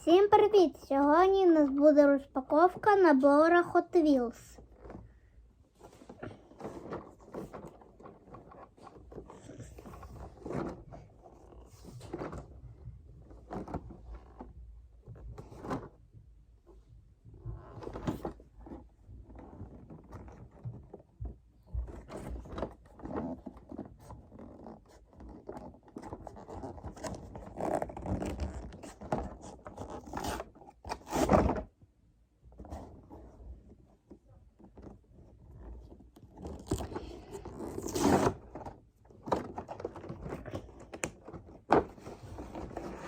Всім привіт! Сьогодні у нас буде розпаковка набора Hot Wheels.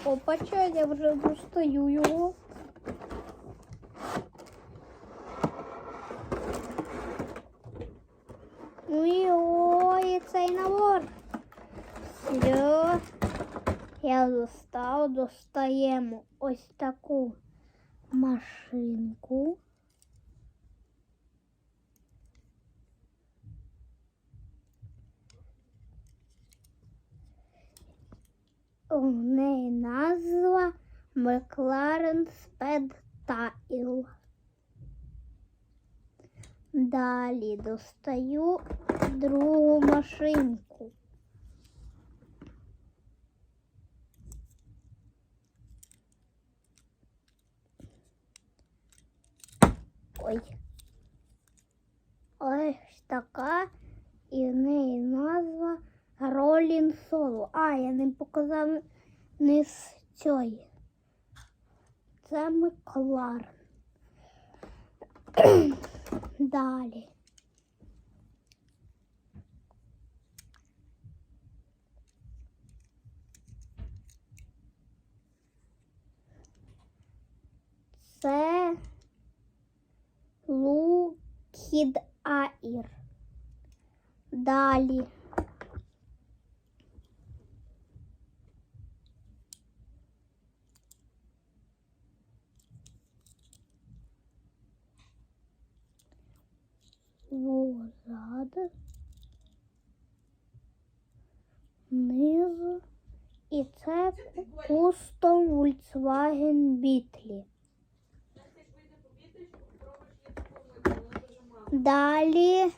Опача, я вже достаю його. Ну і ой, цей набор. Все. Я достав, достаємо ось таку машинку. У неї назва McLaren Spedtail. Далі достаю другу машинку. Ой. Ось така, і в неї назва А, я не показав низ цієї. Це Макларен. Далі. Це Лукід Аїр. Далі. Возад. Низу. І це кустом Volkswagen Beetle. Далі.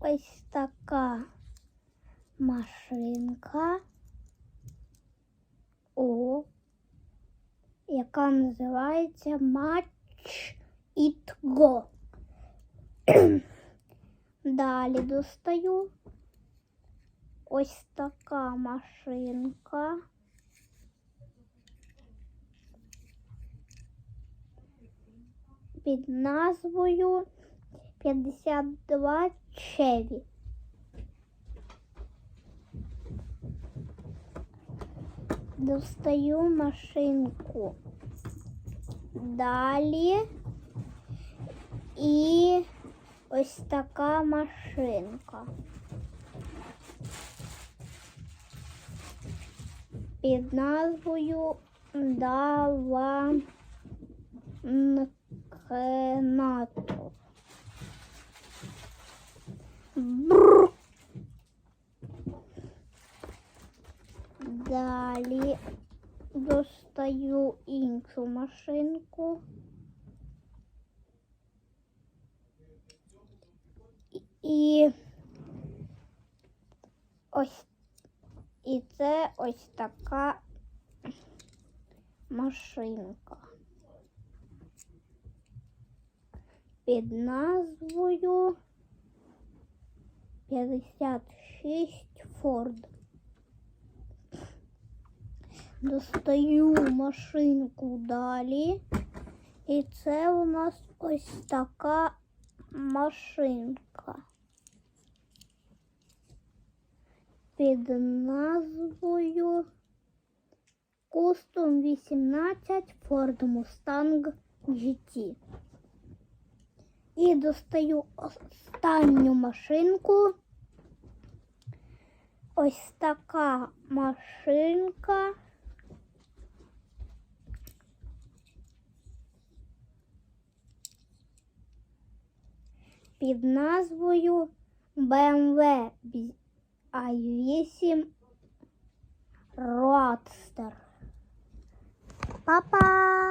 Ось така машинка. О, яка називається Match It Go. Далі достаю ось така машинка. Під назвою 52 Chevy. Достаю машинку. Далі. І ось така машинка. Під назвою Даванкенатор. Бррр. Далі Достаю іншу машинку. І ось і це ось така машинка. Під назвою 56 Ford. Достаю машинку далі. І це у нас ось така машинка. Під назвою Custom 18 Ford Mustang GT. І достаю останню машинку. Ось така машинка. Під назвою BMW i8 Roadster. Па-па!